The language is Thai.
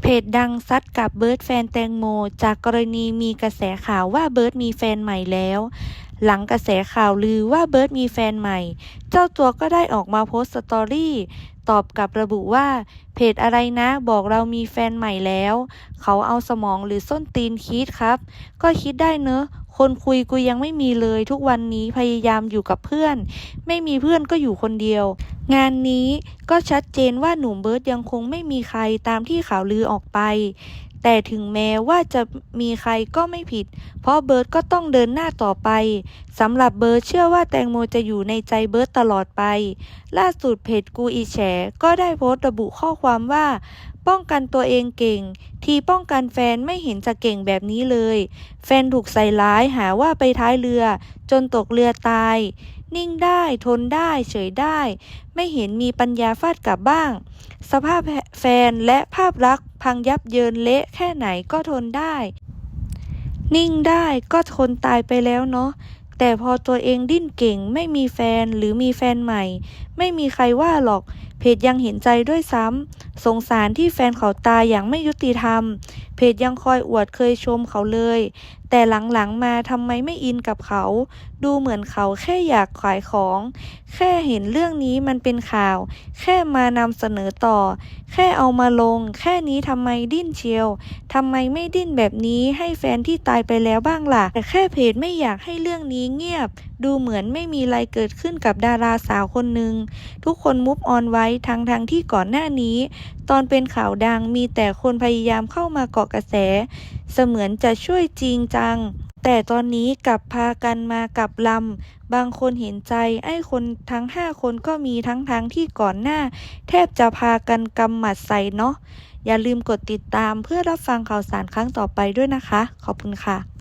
เพจดังซัดกับเบิร์ดแฟนแตงโม จากกรณีมีกระแสข่าวว่าเบิร์ดมีแฟนใหม่แล้ว หลังกระแสข่าวลือว่าเบิร์ดมีแฟนใหม่ เจ้าตัวก็ได้ออกมาโพสต์สตอรี่ตอบกับระบุว่า เพจอะไรนะบอกเรามีแฟนใหม่แล้ว เขาเอาสมองหรือส้นตีนคิดครับ ก็คิดได้เนอะ คนคุยกูยังไม่มีเลยทุกวันนี้พยายามอยู่กับเพื่อน ไม่มีเพื่อนก็อยู่คนเดียว งานนี้ก็ชัดเจนว่าหนุ่มเบิร์ดยังคงไม่มีใครตามที่ข่าวลือออกไป แต่ถึงแม้ว่าจะมีใครก็ไม่ผิด เพราะเบิร์ดก็ต้องเดินหน้าต่อไปสำหรับเบิร์ดเชื่อว่าแตงโมจะอยู่ในใจเบิร์ดตลอดไป ล่าสุดเพจกูอีแฉก็ได้โพสต์ระบุข้อความว่า ป้องกันตัวเองเก่ง ทีป้องกันแฟนไม่เห็นจะเก่งแบบนี้เลย แฟนถูกใส่ร้ายหาว่าไปท้ายเรือ จนตกเรือตาย นิ่งได้ทนได้เฉยได้ ไม่เห็นมีปัญญาฟาดกลับบ้าง สภาพแฟนและภาพลักษณ์พังยับเยินเละแค่ไหนก็ทนได้ นิ่งได้ก็ทนตายไปแล้วเนาะ แต่พอตัวเองดิ้นเก่งไม่มีแฟนหรือมีแฟนใหม่ ไม่มีใครว่าหรอก เพจยังเห็นใจด้วยซ้ำสงสารที่แฟนเขาตายอย่างไม่ยุติธรรมเพจยังคอยอวดเคยชมเขาเลย แต่หลังๆมาทำไมไม่อินกับเขา ดูเหมือนเขาแค่อยากขายของ แค่เห็นเรื่องนี้มันเป็นข่าว แค่มานำเสนอต่อ แค่เอามาลง แค่นี้ทำไมดิ้นเชียวทำไมไม่ดิ้นแบบนี้ให้แฟนที่ตายไปแล้วบ้างล่ะ แต่แค่เพจไม่อยากให้เรื่องนี้เงียบ ดูเหมือนไม่มีอะไรเกิดขึ้นกับดาราสาวคนหนึ่งทุกคนมุฟออนไว้ทั้งทงที่ก่อนหน้านี้ ตอนเป็นข่าวดังมีแต่คนพยายามเข้ามาเกาะกระแส เสมือนจะช่วยจริงจัง แต่ตอนนี้กลับพากันมากับลำ บางคนเห็นใจไอ้คนทั้งห้าคนก็มีทั้งทั้งที่ก่อนหน้า แทบจะพากันกำหมัดใส่เนาะอย่าลืมกดติดตามเพื่อรับฟังข่าวสารครั้งต่อไปด้วยนะคะ ขอบคุณค่ะ